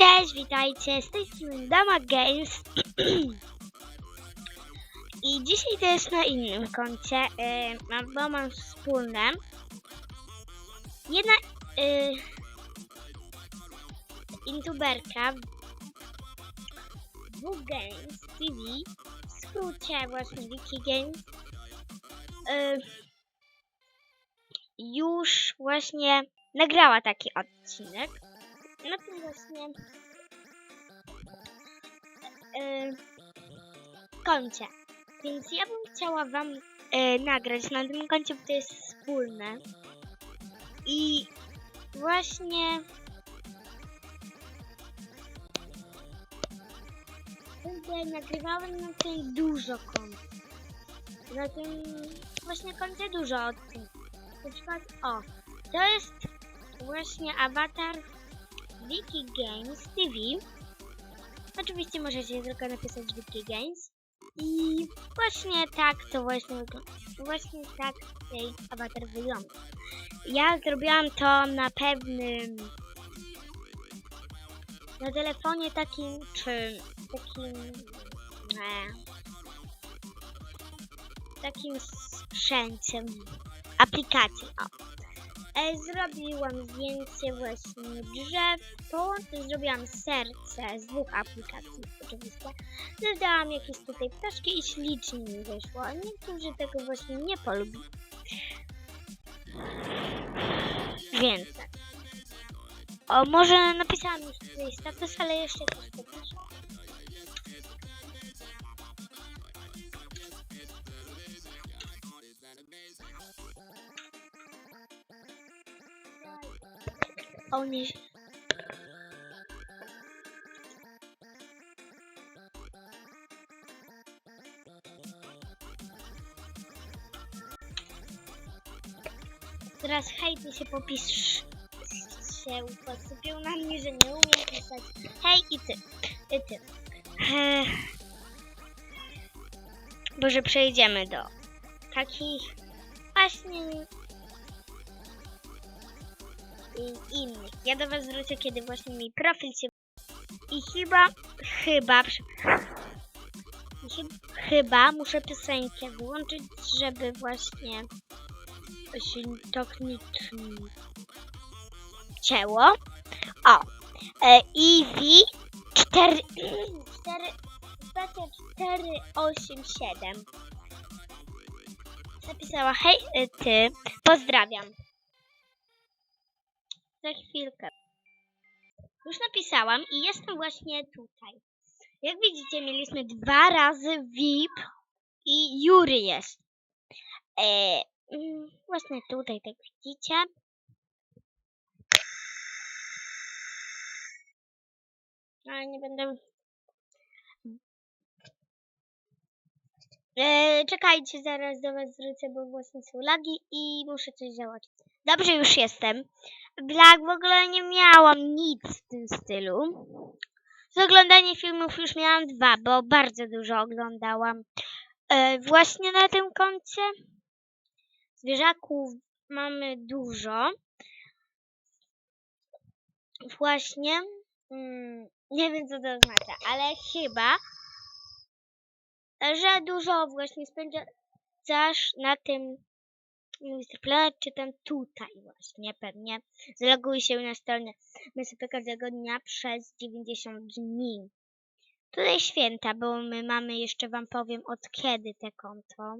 Cześć, witajcie, z tej strony Dama Games i dzisiaj to jest na innym koncie, yy, mam, bo mam wspólne. Jedna yy, intuberka W Games TV, w skrócie właśnie Wiki Games, yy, już właśnie nagrała taki odcinek na tym właśnie yy, koncie. Więc ja bym chciała wam yy, nagrać na tym koncie, bo to jest wspólne. I właśnie tutaj nagrywałem na tym dużo kont. Na tym właśnie koncie dużo odcinków. Na przykład, o, to jest właśnie awatar Wiki Games TV. Oczywiście możecie tylko napisać Wiki Games. I właśnie tak to właśnie. Właśnie tak tej awatar wygląda. Ja zrobiłam to na pewnym na telefonie takim czy takim e, takim sprzęciem aplikacji. O. E, zrobiłam zdjęcie właśnie drzew, połączę, zrobiłam serce z dwóch aplikacji oczywiście. Dodałam jakieś tutaj ptaszki i ślicznie mi wyszło. Niektórzy tego właśnie nie polubili. Więc tak. O, może napisałam już tutaj status, ale jeszcze coś popiszę. O nie. Teraz hejty się popisz się posypią na mnie, że nie umiem pisać. Hej i ty. I ty. Eee, Może przejdziemy do takich właśnie i innych. Ja do was wrócę, kiedy właśnie mi profil się... I chyba, chyba, chyba muszę piosenkę wyłączyć, żeby właśnie się tak nie tn- cięło. O, e, Eevee 4, 4, stacja 487 napisała, hej e, ty, pozdrawiam. Za chwilkę. Już napisałam i jestem właśnie tutaj. Jak widzicie, mieliśmy dwa razy VIP i Jury jest. E, mm, właśnie tutaj, tak widzicie. Ale nie będę... E, czekajcie, zaraz do was wrócę, bo właśnie są lagi i muszę coś załatwić. Dobrze, już jestem. Black w ogóle nie miałam nic w tym stylu. Z oglądania filmów już miałam dwa, bo bardzo dużo oglądałam. E, właśnie na tym koncie zwierzaków mamy dużo. Właśnie. Mm, nie wiem co to oznacza, ale chyba, że dużo właśnie spędzasz na tym Mr. Planet, czy tam tutaj właśnie pewnie. Zaloguj się na stronę MSP każdego dnia przez 90 dni. Tutaj święta, bo my mamy, jeszcze wam powiem od kiedy te konto.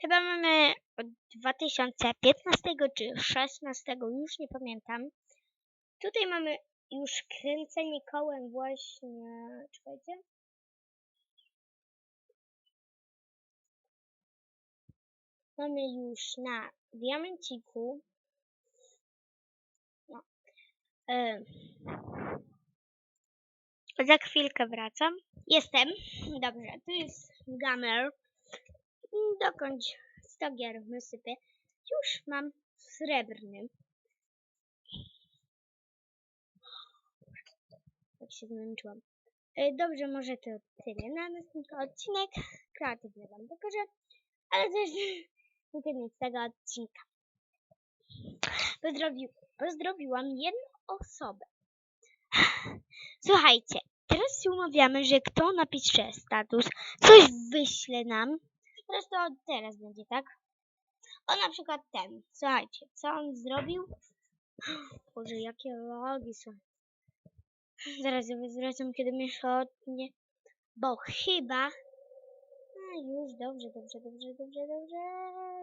Chyba mamy od 2015 czy 2016, już nie pamiętam. Tutaj mamy już kręcenie kołem właśnie, czekajcie. Mamy już na diamenciku. No. E, za chwilkę wracam. Jestem. Dobrze, tu jest gamer. Dokąd 100 gier wysypię. Już mam srebrny. Tak się zmęczyłam. E, Dobrze, może to tyle na następny odcinek. Kreatywny wam pokażę. Ale też koniec tego odcinka. Pozdrowi, pozdrowiłam jedną osobę. Słuchajcie, teraz się umawiamy, że kto napisze status, coś wyśle nam. To teraz będzie, tak? O, na przykład ten. Słuchajcie, co on zrobił? Boże, jakie logi są. Zaraz sobie zwracam, kiedy mnie szotnie. Bo chyba... Już, dobrze, dobrze, dobrze, dobrze, dobrze.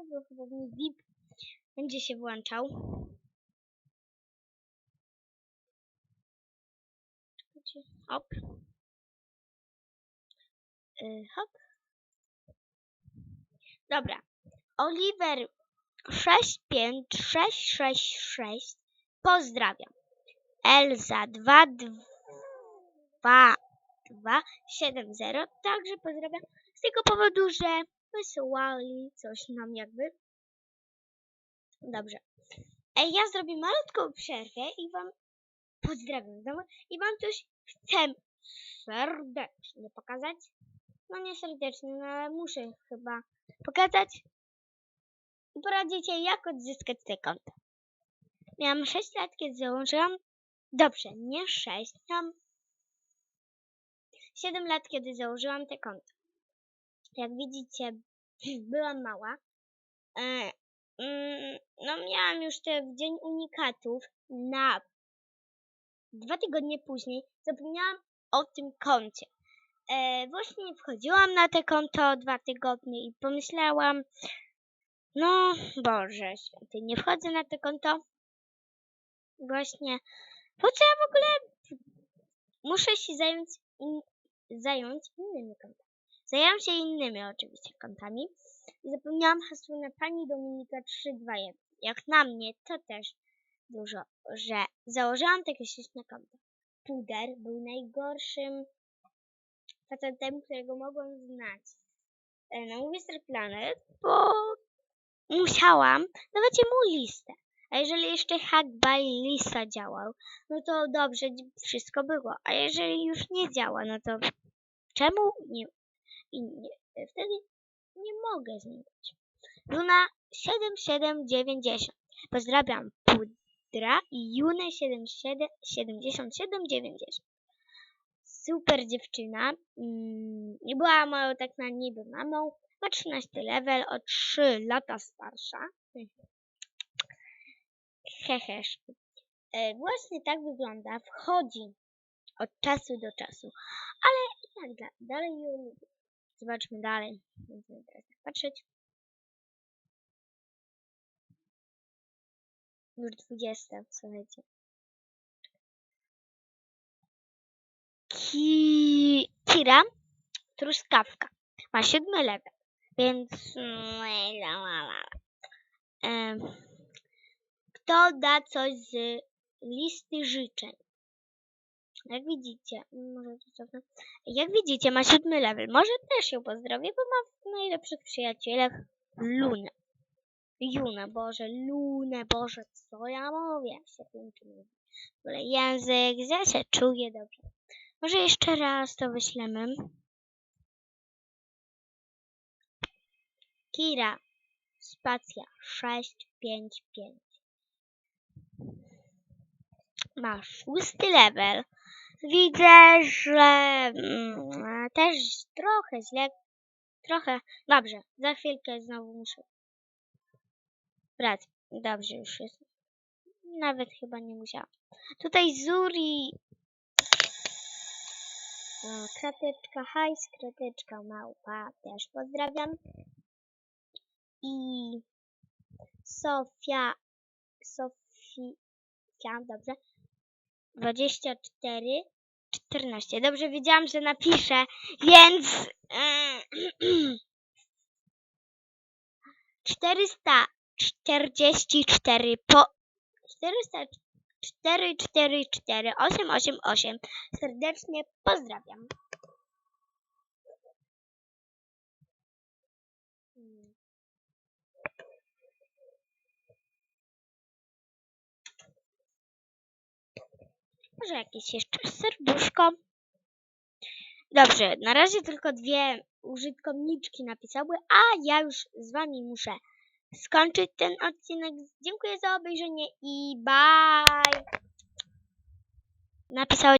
Bo chyba mi VIP będzie się włączał. Czekajcie, Hop. Y, hop. Dobra. Oliver 65666 pozdrawiam. Elza 22270 także pozdrawiam tego powodu, że wysyłali coś nam jakby. Dobrze. Ja zrobię malutką przerwę i wam pozdrawiam znowu i wam coś chcę serdecznie pokazać. No nie serdecznie, no ale muszę chyba pokazać i poradzicie, jak odzyskać te konto. Miałam 6 lat, kiedy założyłam. Dobrze, nie 6, miałam 7 lat, kiedy założyłam te konto. Jak widzicie, byłam mała. E, mm, no, miałam już te w dzień unikatów na dwa tygodnie później. Zapomniałam o tym koncie. E, właśnie wchodziłam na te konto dwa tygodnie i pomyślałam, no Boże święty, nie wchodzę na to konto. Właśnie, po co ja w ogóle muszę się zająć, in, zająć innymi kontami. Zajęłam się innymi oczywiście kontami i zapomniałam hasła na pani Dominika 321. Jak na mnie, to też dużo, że założyłam takie śliczne konto. Puder był najgorszym facetem, którego mogłam znać e, na Movistar Planet, bo musiałam dawać mu listę. A jeżeli jeszcze hack by lista działał, no to dobrze, wszystko było. A jeżeli już nie działa, no to czemu nie, i nie wtedy nie mogę z nim być. Luna 7790. Pozdrawiam Pudra i Junę 7790. Super dziewczyna. Mm, Nie była moją tak na niby mamą. Ma 13 level, o 3 lata starsza. Heheszki. E, właśnie tak wygląda. Wchodzi od czasu do czasu. Ale jak da, dalej ją lubię. Zobaczmy dalej. Będziemy teraz tak patrzeć. Już 20, słuchajcie. Ki... Kira, truskawka. Ma siódmy level, więc... Em, Kto da coś z listy życzeń? Jak widzicie, może to cofnę. Jak widzicie, ma siódmy level. Może też ją pozdrowię, bo ma najlepszych przyjacielach Lunę. Junę, Boże, Lunę, Boże, co ja mówię? Się język, ja się czuję dobrze. Może jeszcze raz to wyślemy. Kira, spacja 655. Ma szósty level. Widzę, że mm, też trochę źle. Trochę. Dobrze, za chwilkę znowu muszę. Brać. Dobrze już jest. Nawet chyba nie musiałam. Tutaj Zuri. O, krateczka hajs, krateczka małpa. Też pozdrawiam. I Sofia. Sofia, dobrze. 24, 14. Dobrze wiedziałam, że napiszę, więc mm, 444 po 404 44 888 serdecznie pozdrawiam. Może jakieś jeszcze serduszko. Dobrze, na razie tylko dwie użytkowniczki napisały, a ja już z wami muszę skończyć ten odcinek. Dziękuję za obejrzenie i bye! Napisały